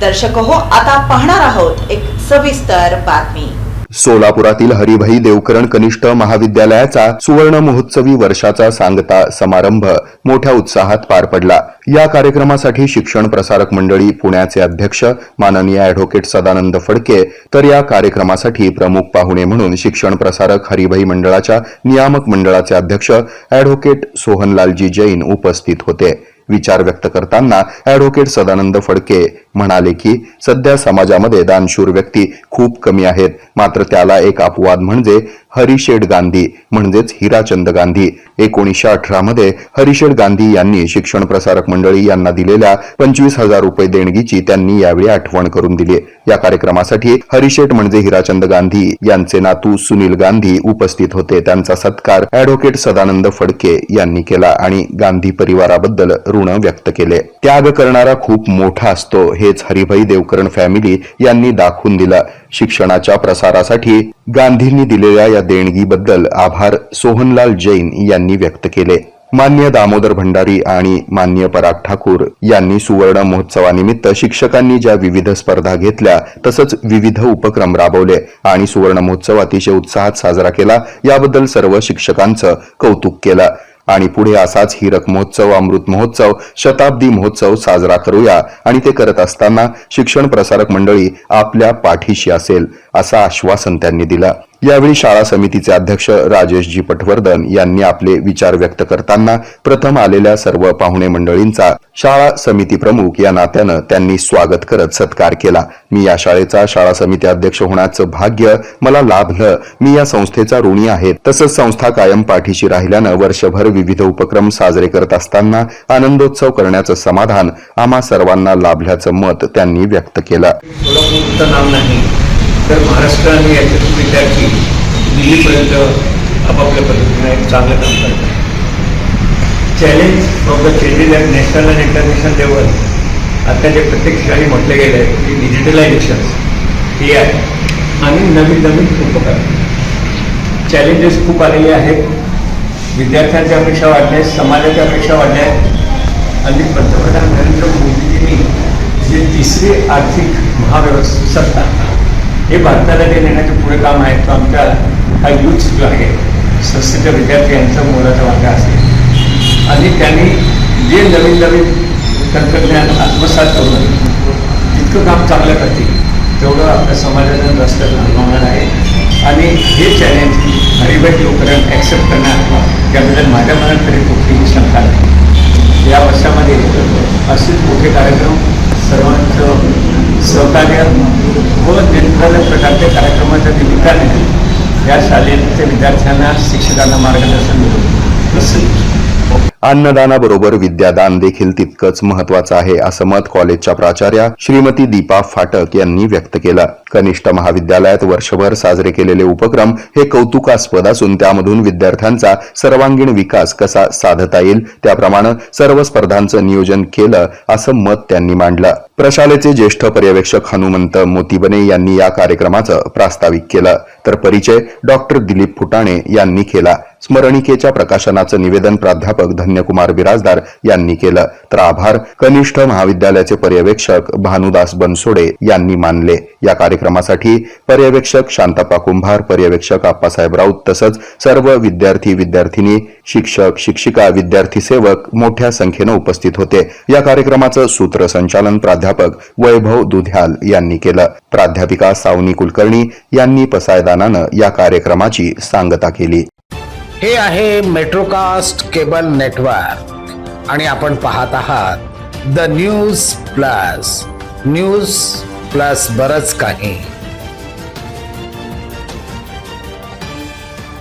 दर्शक हो आता पाहणार आहोत एक सविस्तर बातमी. सोलापुरातील हरिभाई देवकरण कनिष्ठ महाविद्यालयाचा सुवर्ण महोत्सवी वर्षाचा सांगता समारंभ मोठ्या उत्साहात पार पडला. या कार्यक्रमासाठी शिक्षण प्रसारक मंडळी पुण्याचे अध्यक्ष माननीय अॅडव्होकेट सदानंद फडके तर या कार्यक्रमासाठी प्रमुख पाहुणे म्हणून शिक्षण प्रसारक हरिभाई मंडळाच्या नियामक मंडळाचे अध्यक्ष अॅडव्होकेट सोहनलालजी जैन उपस्थित होते. विचार व्यक्त करताना अॅडव्होकेट सदानंद फडके म्हणाले की सध्या समाजामध्ये दानशूर व्यक्ती खूप कमी आहेत. मात्र त्याला एक अपवाद म्हणजे हरिशेड गांधी म्हणजेच हिराचंद गांधी. एकोणीसशे अठरा मध्ये हरिशेड गांधी यांनी शिक्षण प्रसारक मंडळी यांना दिलेल्या पंचवीस हजार रुपये देणगीची त्यांनी यावेळी आठवण करून दिली. या कार्यक्रमासाठी हरिशेठ म्हणजे हिराचंद गांधी यांचे नातू सुनील गांधी उपस्थित होते. त्यांचा सत्कार अॅडव्होकेट सदानंद फडके यांनी केला आणि गांधी परिवाराबद्दल ऋण व्यक्त केले. त्याग करणारा खूप मोठा असतो हेच हरिभाई देवकरण फॅमिली यांनी दाखवून दिलं. शिक्षणाच्या प्रसारासाठी गांधींनी दिलेल्या या देणगीबद्दल आभार सोहनलाल जैन यांनी व्यक्त केले. मान्य दामोदर भंडारी आणि मान्य पराग ठाकूर यांनी सुवर्ण महोत्सवानिमित्त शिक्षकांनी ज्या विविध स्पर्धा घेतल्या तसंच विविध उपक्रम राबवले आणि सुवर्ण महोत्सव अतिशय उत्साहात साजरा केला. याबद्दल सर्व शिक्षकांचं कौतुक केलं. आणि पुढे असाच हिरक महोत्सव अमृत महोत्सव शताब्दी महोत्सव साजरा करूया. आणि ते करत असताना शिक्षण प्रसारक मंडळी आपल्या पाठीशी असेल असं आश्वासन त्यांनी दिलं. यावेळी शाळा समितीचे अध्यक्ष राजेशजी पटवर्धन यांनी आपले विचार व्यक्त करताना प्रथम आलेल्या सर्व पाहुणे मंडळींचा शाळा समिती प्रमुख या नात्यानं त्यांनी स्वागत करत सत्कार केला. मी या शाळेचा शाळा समिती अध्यक्ष होण्याचं भाग्य मला लाभलं. मी या संस्थेचा ऋणी आहे. तसंच संस्था कायम पाठीशी राहिल्यानं वर्षभर विविध उपक्रम साजरे करत असताना आनंदोत्सव करण्याचं समाधान आम्हा सर्वांना लाभल्याचं मत त्यांनी व्यक्त केलं. तर महाराष्ट्र आणि विद्यार्थी दिल्लीपर्यंत आपापल्या पद्धतीने एक चांगलं काम करतात. Challenge from the changes at national and international level आता जे प्रत्येक ठिकाणी म्हटलं गेलं आहे की डिजिटलायझेशन हे आहे. आणि नवीन नवीन उपकरण. चॅलेंजेस खूप आलेले आहेत. विद्यार्थ्यांच्या अपेक्षा वाढल्या आहेत समाजाच्या अपेक्षा वाढल्या आहेत. आणि पंतप्रधान नरेंद्र मोदींनी जे तिसरी आर्थिक महाव्यवस्था हे भारताला जे नेण्याचे पुढे काम आहे तो आमच्या हा यूथ जो आहे संस्थेच्या विद्यार्थी यांचा मोलाचा वाटा असेल आणि त्यांनी जे नवीन नवीन तंत्रज्ञान आत्मसात करून जितकं काम चांगलं करतील तेवढं आपल्या समाजाला रस्त्यात अनुभवणार आहे. आणि हे चॅलेंज हरिभाई लोकांना ॲक्सेप्ट करणार त्याबद्दल माझ्या मनात तरी कुठलीही शंका नाही. या वर्षामध्ये असेच मोठे कार्यक्रम सर्वांचं सहकार्य व निरनिराळ्या प्रकारच्या कार्यक्रमाच्या निमित्ताने या शाळेच्या विद्यार्थ्यांना शिक्षकांना मार्गदर्शन मिळवलं अन्नदानाबरोबर विद्यादान देखील तितकंच महत्वाचं आहे असं मत कॉलेजच्या प्राचार्या श्रीमती दीपा फाटक यांनी व्यक्त केलं. कनिष्ठ महाविद्यालयात वर्षभर साजरे केलेले उपक्रम हे कौतुकास्पद असून त्यामधून विद्यार्थ्यांचा सर्वांगीण विकास कसा साधता येईल त्याप्रमाणे सर्व स्पर्धांचं नियोजन केलं असं मत त्यांनी मांडलं. प्रशालेचे ज्येष्ठ पर्यवेक्षक हनुमंत मोतीबने यांनी या कार्यक्रमाचं प्रास्ताविक केलं. तर परिचय डॉक्टर दिलीप फुटाणे यांनी केला. स्मरणिकेच्या प्रकाशनाचं निवेदन प्राध्यापक धन्यकुमार बिराजदार यांनी केलं. तर आभार. कनिष्ठ महाविद्यालयाचे पर्यवेक्षक भानुदास बनसोडे यांनी मानले. या कार्यक्रमासाठी पर्यवेक्षक शांतापा कुंभार पर्यवेक्षक आप्पासाहेब राऊत तसंच सर्व विद्यार्थी विद्यार्थिनी शिक्षक शिक्षिका विद्यार्थी सेवक मोठ्या संख्येनं उपस्थित होते. या कार्यक्रमाचं सूत्रसंचालन प्राध्यापक वैभव दुध्याल यांनी केलं. प्राध्यापिका सावनी कुलकर्णी यांनी पसायदानानं या कार्यक्रमाची सांगता केली. हे आहे मेट्रोकास्ट केबल नेटवर्क. आणि आपण पाहत आहात the news plus. News plus बरच काही.